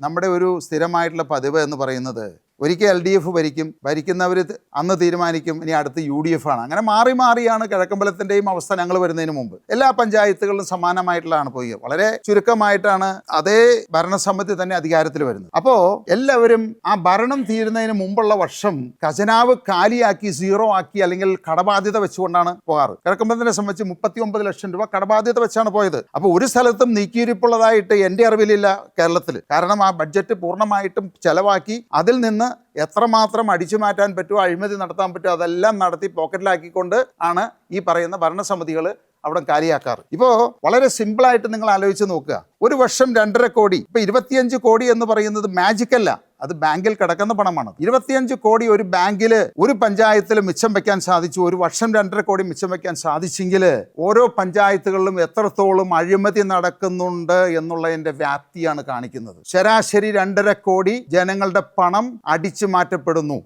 നമ്മുടെ ഒരു സ്ഥിരമായിട്ടുള്ള പതിവ് എന്ന് പറയുന്നത് ഒരിക്കൽ എൽ ഡി എഫ് ഭരിക്കും ഭരിക്കുന്നവർ അന്ന് തീരുമാനിക്കും ഇനി അടുത്ത് യു ഡി എഫ് ആണ്. അങ്ങനെ മാറി മാറിയാണ് കിഴക്കമ്പലത്തിന്റെയും അവസ്ഥ ഞങ്ങൾ വരുന്നതിന് മുമ്പ്. എല്ലാ പഞ്ചായത്തുകളിലും സമാനമായിട്ടുള്ളതാണ് പോയി വളരെ ചുരുക്കമായിട്ടാണ് അതേ ഭരണസമിതി തന്നെ അധികാരത്തിൽ വരുന്നത്. അപ്പോൾ എല്ലാവരും ആ ഭരണം തീരുന്നതിന് മുമ്പുള്ള വർഷം ഖജനാവ് കാലിയാക്കി സീറോ ആക്കി അല്ലെങ്കിൽ കടബാധ്യത വെച്ചുകൊണ്ടാണ് പോകാറ്. കിഴക്കമ്പലത്തിനെ സംബന്ധിച്ച് മുപ്പത്തി ഒമ്പത് ലക്ഷം രൂപ കടബാധ്യത വെച്ചാണ് പോയത്. അപ്പോൾ ഒരു സ്ഥലത്തും നീക്കിയിരിപ്പുള്ളതായിട്ട് എന്റെ അറിവിലില്ല കേരളത്തിൽ കാരണം ആ ബഡ്ജറ്റ് പൂർണമായിട്ടും ചെലവാക്കി അതിൽ നിന്ന് എത്രമാത്രം അടിച്ചു മാറ്റാൻ പറ്റുമോ അഴിമതി നടത്താൻ പറ്റുമോ അതെല്ലാം നടത്തി പോക്കറ്റിലാക്കിക്കൊണ്ട് ആണ് ഈ പറയുന്ന ഭരണസമിതികൾ അവിടെ കാലിയാക്കാറ്. ഇപ്പോൾ വളരെ സിമ്പിളായിട്ട് നിങ്ങൾ ആലോചിച്ച് നോക്കുക. ഒരു വർഷം രണ്ടര കോടി ഇപ്പോൾ ഇരുപത്തിയഞ്ച് കോടി എന്ന് പറയുന്നത് മാജിക് അല്ല. അത് ബാങ്കിൽ കിടക്കുന്ന പണമാണ്. ഇരുപത്തിയഞ്ച് കോടി ഒരു ബാങ്കിൽ ഒരു പഞ്ചായത്തിൽ മിച്ചം വെക്കാൻ സാധിച്ചു. ഒരു വർഷം രണ്ടര കോടി മിച്ചം വെക്കാൻ സാധിച്ചെങ്കിൽ ഓരോ പഞ്ചായത്തുകളിലും എത്രത്തോളം അഴിമതി നടക്കുന്നുണ്ട് എന്നുള്ളതിന്റെ വ്യാപ്തിയാണ് കാണിക്കുന്നത്. ശരാശരി രണ്ടര കോടി ജനങ്ങളുടെ പണം അടിച്ചു മാറ്റപ്പെടുന്നു.